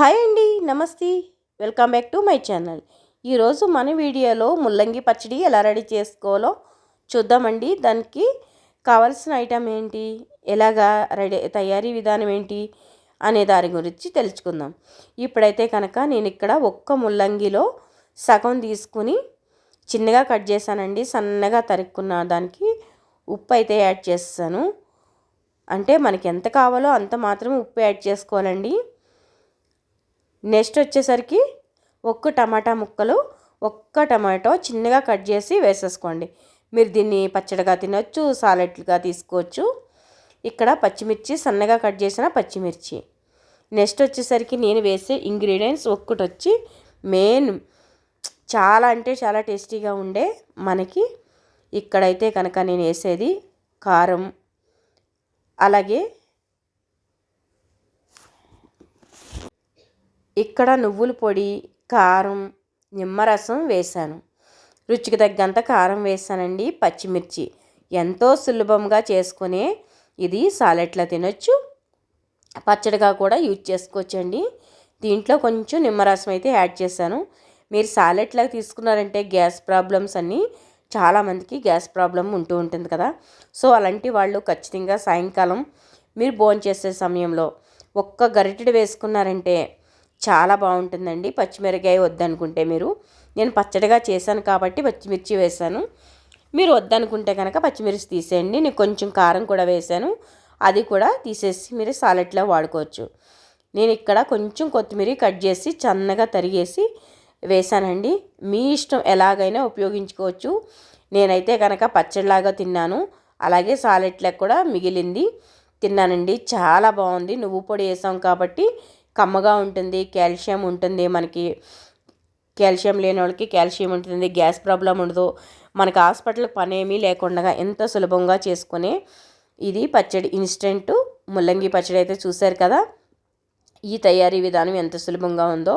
Hi అండి నమస్తే. Welcome back to my channel. ఈరోజు మన వీడియోలో ముల్లంగి పచ్చడి ఎలా రెడీ చేసుకోవాలో చూద్దామండి. దానికి కావాల్సిన ఐటమ్ ఏంటి ఎలాగా రెడీ తయారీ విధానం ఏంటి అనే దాని గురించి తెలుసుకుందాం. ఇప్పుడైతే కనుక నేను ఇక్కడ ఒక్క ముల్లంగిలో సగం తీసుకుని చిన్నగా కట్ చేశానండి. సన్నగా తరుక్కున్న దానికి ఉప్పు అయితే యాడ్ చేస్తాను. అంటే మనకి ఎంత కావాలో అంత మాత్రం ఉప్పు యాడ్ చేసుకోవాలండి. నెక్స్ట్ వచ్చేసరికి ఒక్క టమాటా ముక్కలు ఒక్క టమాటో చిన్నగా కట్ చేసి వేసేసుకోండి. మీరు దీన్ని పచ్చడిగా తినొచ్చు సాలెడ్గా తీసుకోవచ్చు. ఇక్కడ పచ్చిమిర్చి సన్నగా కట్ చేసిన పచ్చిమిర్చి. నెక్స్ట్ వచ్చేసరికి నేను వేసే ఇంగ్రీడియంట్స్ ఒక్కటి వచ్చి మెయిన్ చాలా అంటే చాలా టేస్టీగా ఉండే మనకి ఇక్కడైతే కనుక నేను వేసేది కారం అలాగే ఇక్కడ నువ్వుల పొడి కారం నిమ్మరసం వేశాను. రుచికి తగ్గంత కారం వేసానండి పచ్చిమిర్చి. ఎంతో సులభంగా చేసుకునే ఇది సాలెట్లా తినొచ్చు. పచ్చడిగా కూడా యూజ్ చేసుకోవచ్చండి. దీంట్లో కొంచెం నిమ్మరసం అయితే యాడ్ చేశాను. మీరు సాలెట్లా తీసుకున్నారంటే గ్యాస్ ప్రాబ్లమ్స్ అన్నీ చాలామందికి గ్యాస్ ప్రాబ్లం ఉంటూ ఉంటుంది కదా. సో అలాంటి వాళ్ళు ఖచ్చితంగా సాయంకాలం మీరు భోంచేసే సమయంలో ఒక్క గరిటెడు వేసుకున్నారంటే చాలా బాగుంటుందండి. పచ్చిమిరకాయ వద్దనుకుంటే మీరు. నేను పచ్చడిగా చేశాను కాబట్టి పచ్చిమిర్చి వేశాను. మీరు వద్దనుకుంటే కనుక పచ్చిమిర్చి తీసేయండి. నేను కొంచెం కారం కూడా వేశాను. అది కూడా తీసేసి మీరు సాలెట్లో వాడుకోవచ్చు. నేను ఇక్కడ కొంచెం కొత్తిమీర కట్ చేసి చన్నగా తరిగేసి వేశానండి. మీ ఇష్టం ఎలాగైనా ఉపయోగించుకోవచ్చు. నేనైతే కనుక పచ్చడిలాగా తిన్నాను. అలాగే సాలెట్లకు కూడా మిగిలింది. తిన్నానండి. చాలా బాగుంది. నువ్వు పొడి వేసాం కాబట్టి కమ్మగా ఉంటుంది కాల్షియం ఉంటుంది మనకి. కాల్షియం లేని వాళ్ళకి కాల్షియం ఉంటుంది గ్యాస్ ప్రాబ్లం ఉండదు. మనకి హాస్పిటల్ పనేమీ లేకుండా ఎంత సులభంగా చేసుకునే ఇది పచ్చడి ఇన్స్టెంట్ ముల్లంగి పచ్చడి అయితే చూశారు కదా. ఈ తయారీ విధానం ఎంత సులభంగా ఉందో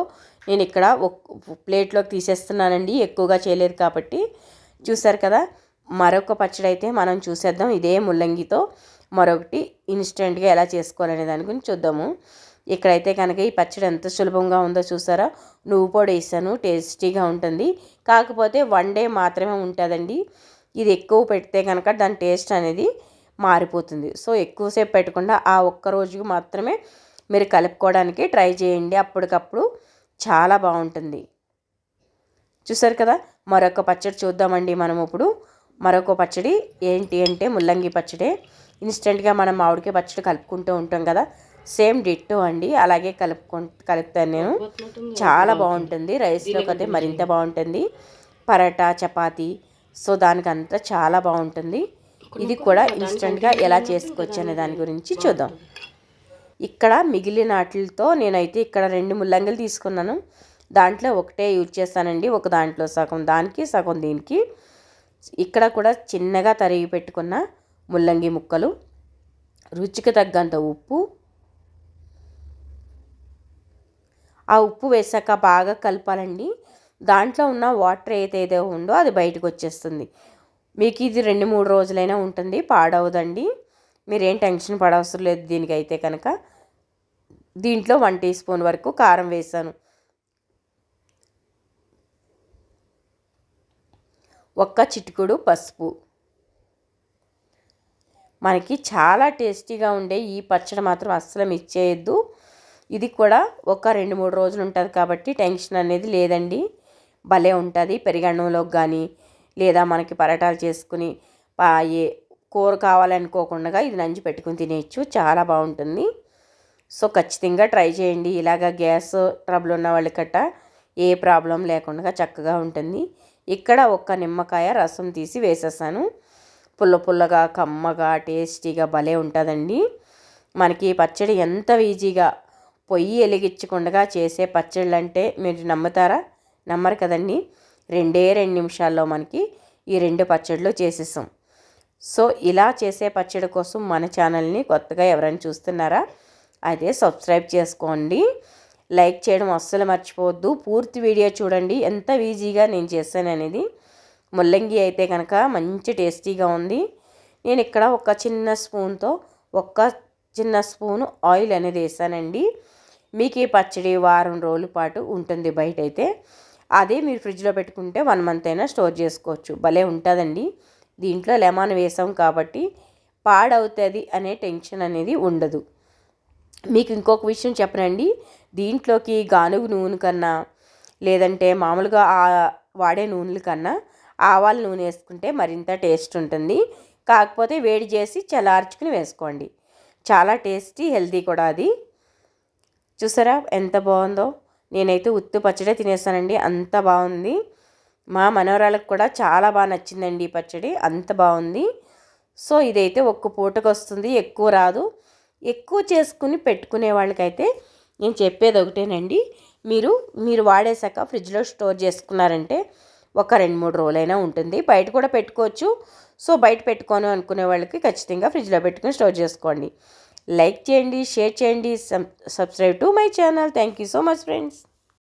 నేను ఇక్కడ ఒక ప్లేట్లోకి తీసేస్తున్నానండి ఎక్కువగా చేయలేదు కాబట్టి. చూశారు కదా మరొక పచ్చడి అయితే మనం చూసేద్దాం ఇదే ముల్లంగితో. మరొకటి ఇన్స్టెంట్గా ఎలా చేసుకోవాలనే దాని గురించి చూద్దాము. ఇక్కడైతే కనుక ఈ పచ్చడి ఎంత సులభంగా ఉందో చూసారా? నువ్వు పొడి వేసాను టేస్టీగా ఉంటుంది. కాకపోతే వన్ డే మాత్రమే ఉంటుందండి. ఇది ఎక్కువ పెడితే కనుక దాని టేస్ట్ అనేది మారిపోతుంది. సో ఎక్కువసేపు పెట్టకుండా ఆ ఒక్క రోజుకి మాత్రమే మీరు కలుపుకోవడానికి ట్రై చేయండి. అప్పటికప్పుడు చాలా బాగుంటుంది. చూసారు కదా? మరొక పచ్చడి చూద్దామండి మనం ఇప్పుడు. మరొక పచ్చడి ఏంటి అంటే ముల్లంగి పచ్చడి. ఇన్స్టెంట్గా మనం మామిడికాయ పచ్చడి కలుపుకుంటూ ఉంటాం కదా? సేమ్ డిట్టో అండి అలాగే కలుపుకు కలుపుతాను నేను. చాలా బాగుంటుంది రైస్లోకి అయితే మరింత బాగుంటుంది. పరాటా చపాతీ సో దానికంతా చాలా బాగుంటుంది. ఇది కూడా ఇన్స్టెంట్గా ఎలా చేసుకోవచ్చు అనే దాని గురించి చూద్దాం. ఇక్కడ మిగిలిన వాటితో నేనైతే ఇక్కడ రెండు ముల్లంగిలు తీసుకున్నాను. దాంట్లో ఒకటే యూజ్ చేస్తానండి ఒక దాంట్లో సగం. దానికి సగం దీనికి. ఇక్కడ కూడా చిన్నగా తరిగి పెట్టుకున్న ముల్లంగి ముక్కలు. రుచికి తగ్గంత ఉప్పు ఆ ఉప్పు వేసాక బాగా కలపాలండి. దాంట్లో ఉన్న వాటర్ ఏదైతే ఉందో అది బయటకు వచ్చేస్తుంది. మీకు ఇది రెండు మూడు రోజులైనా ఉంటుంది పాడవదండి. మీరేం టెన్షన్ పడవసరం లేదు దీనికైతే కనుక. దీంట్లో వన్ టీ స్పూన్ వరకు కారం వేసాను. ఒక్క చిటుకుడు పసుపు. మనకి చాలా టేస్టీగా ఉండే ఈ పచ్చడి మాత్రం అస్సలు మిస్ చేయొద్దు. ఇది కూడా ఒక రెండు మూడు రోజులు ఉంటుంది కాబట్టి టెన్షన్ అనేది లేదండి. భలే ఉంటుంది పెరిగన్నంలోకి కానీ లేదా మనకి పరటాలు చేసుకుని ఏ కూర కావాలనుకోకుండా ఇది నంచి పెట్టుకుని తినేయచ్చు. చాలా బాగుంటుంది. సో ఖచ్చితంగా ట్రై చేయండి. ఇలాగ గ్యాస్ ట్రబుల్ ఉన్న వాళ్ళకట్ట ఏ ప్రాబ్లం లేకుండా చక్కగా ఉంటుంది. ఇక్కడ ఒక్క నిమ్మకాయ రసం తీసి వేసేసాను. పుల్ల పుల్లగా కమ్మగా టేస్టీగా భలే ఉంటుందండి. మనకి పచ్చడి ఎంత ఈజీగా పొయ్యి వెలిగించకుండా చేసే పచ్చళ్ళు అంటే మీరు నమ్ముతారా? నమ్మరు కదండి. రెండే రెండు నిమిషాల్లో మనకి ఈ రెండు పచ్చళ్ళు చేసేసాం. సో ఇలా చేసే పచ్చడి కోసం మన ఛానల్ని కొత్తగా ఎవరైనా చూస్తున్నారా? అయితే సబ్స్క్రైబ్ చేసుకోండి. లైక్ చేయడం అస్సలు మర్చిపోవద్దు. పూర్తి వీడియో చూడండి. ఎంత ఈజీగా నేను చేశాను అనేది. ముల్లంగి అయితే కనుక మంచి టేస్టీగా ఉంది. నేను ఇక్కడ ఒక చిన్న స్పూన్తో ఒక్క చిన్న స్పూను ఆయిల్ అనేది వేసానండి. మీకు ఈ పచ్చడి వారం రోజుల పాటు ఉంటుంది బయట అయితే అదే మీరు ఫ్రిడ్జ్లో పెట్టుకుంటే వన్ మంత్ అయినా స్టోర్ చేసుకోవచ్చు. భలే ఉంటుందండి. దీంట్లో లెమన్ వేసాం కాబట్టి పాడవుతుంది అనే టెన్షన్ అనేది ఉండదు. మీకు ఇంకొక విషయం చెప్పనండి. దీంట్లోకి గానుగు నూనె కన్నా లేదంటే మామూలుగా వాడే నూనెల కన్నా ఆవాల నూనె వేసుకుంటే మరింత టేస్ట్ ఉంటుంది. కాకపోతే వేడి చేసి చలార్చుకుని వేసుకోండి. చాలా టేస్టీ హెల్తీ కూడా అది. చూసారా? ఎంత బాగుందో. నేనైతే ఉత్తు పచ్చడి తినేసానండి అంత బాగుంది. మా మనవరాలకు కూడా చాలా బాగా నచ్చిందండి ఈ పచ్చడి. అంత బాగుంది. సో ఇదైతే ఒక్క పూటకు వస్తుంది. ఎక్కువ రాదు. ఎక్కువ చేసుకుని పెట్టుకునే వాళ్ళకైతే నేను చెప్పేది ఒకటేనండి. మీరు మీరు వాడేశాక ఫ్రిడ్జ్లో స్టోర్ చేసుకున్నారంటే ఒక రెండు మూడు రోజులైనా ఉంటుంది. బయట కూడా పెట్టుకోవచ్చు. సో బయట పెట్టుకోను అనుకునే వాళ్ళకి ఖచ్చితంగా ఫ్రిడ్జ్లో పెట్టుకుని స్టోర్ చేసుకోండి. లైక్ చేయండి షేర్ చేయండి subscribe to my channel thank you so much friends